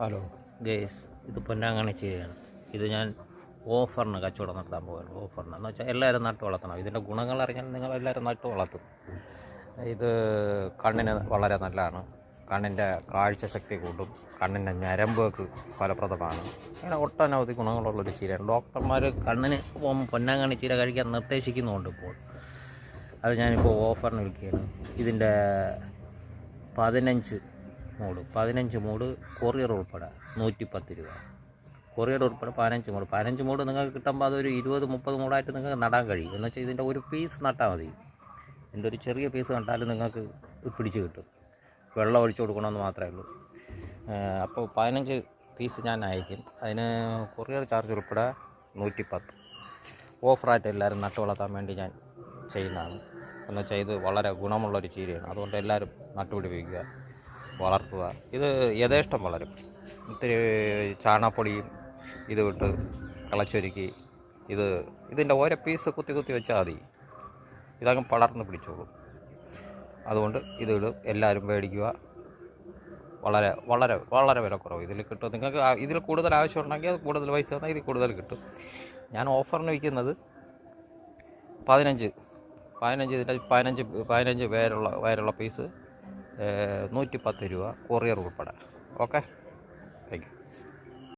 Hello. Guys ഇത് പൊന്നാങ്ങണി ചെയ്യുകയാണ്. ഇത് ഞാൻ ഓഫറിന് കച്ചവടം നടത്താൻ പോവുകയാണ് ഓഫറിന്. എന്ന് വെച്ചാൽ എല്ലാവരും നട്ട് വളർത്തണം. ഇതിന്റെ ഗുണങ്ങൾ അറിഞ്ഞാൽ നിങ്ങൾ എല്ലാവരും നട്ട് വളർത്തും. ഇത് കണ്ണിന് വളരെ നല്ലതാണ്. കണ്ണിന്റെ കാഴ്ചശക്തി കൂട്ടും കണ്ണിന്റെ ഞരമ്പൊക്കെ ഫലപ്രദമാണ്. അങ്ങനെ ഒട്ടനവധി ഗുണങ്ങളുള്ളൊരു ചീരയാണ്. ഡോക്ടർമാർ കണ്ണിന് പൊന്നാങ്ങണി ചീര കഴിക്കാൻ നിർദ്ദേശിക്കുന്നുണ്ട് ഇപ്പോൾ. അത് ഞാനിപ്പോൾ ഓഫറിന് വിൽക്കുകയാണ്. ഇതിന്റെ പതിനഞ്ച് മൂട് പതിനഞ്ച് മൂട് കൊറിയർ ഉൾപ്പെടെ നൂറ്റിപ്പത്ത് രൂപ. കൊറിയർ ഉൾപ്പെടെ പതിനഞ്ച് മൂട്. പതിനഞ്ച് മൂട് നിങ്ങൾക്ക് കിട്ടുമ്പോൾ അതൊരു ഇരുപത് മുപ്പത് മൂടായിട്ട് നിങ്ങൾക്ക് നടാൻ കഴിയും. എന്ന് വെച്ചാൽ ഇതിന്റെ ഒരു പീസ് നട്ടാൽ മതി. ഇതിന്റെ ഒരു ചെറിയ പീസ് നട്ടാലും നിങ്ങൾക്ക് പിടിച്ച് കിട്ടും. വെള്ളം ഒഴിച്ചു കൊടുക്കണമെന്ന് മാത്രമേ ഉള്ളൂ. അപ്പോൾ പതിനഞ്ച് പീസ് ഞാൻ അയക്കും. അതിന് കൊറിയർ ചാർജ് ഉൾപ്പെടെ നൂറ്റിപ്പത്ത്. ഓഫറായിട്ട് എല്ലാവരും നട്ട് വളർത്താൻ വേണ്ടി ഞാൻ ചെയ്യുന്നതാണ്. എന്ന് വെച്ചാൽ ഇത് വളരെ ഗുണമുള്ളൊരു ചീരയാണ്. അതുകൊണ്ട് എല്ലാവരും നട്ടുപിടിപ്പിക്കുക. വളർത്തുക. ഇത് യഥേഷ്ടം വളരും. ഇത്തിരി ചാണകപ്പൊടിയും ഇത് വിട്ട് കളച്ചൊരുക്കി ഇത് ഇതിന്റെ ഓരോ പീസ് കുത്തി കുത്തി വെച്ചാൽ മതി. ഇതങ്ങ് പടർന്ന് പിടിച്ചോളും. അതുകൊണ്ട് ഇത് എല്ലാവരും മേടിക്കുക വളരെ വളരെ വളരെ വില കുറവ്. ഇതിൽ കിട്ടും. നിങ്ങൾക്ക് ഇതിൽ കൂടുതൽ ആവശ്യമുണ്ടെങ്കിൽ അത് കൂടുതൽ പൈസ തന്നാൽ ഇതിൽ കൂടുതൽ കിട്ടും. ഞാൻ ഓഫറിന് വിൽക്കുന്നത് പതിനഞ്ച്. പതിനഞ്ച് ഇതിന്റെ പതിനഞ്ച് പതിനഞ്ച് പേരുള്ള പേരുള്ള പീസ് നൂറ്റി പത്ത് രൂപ കൊറിയർ ഉൾപ്പെടെ. ഓക്കെ? Thank you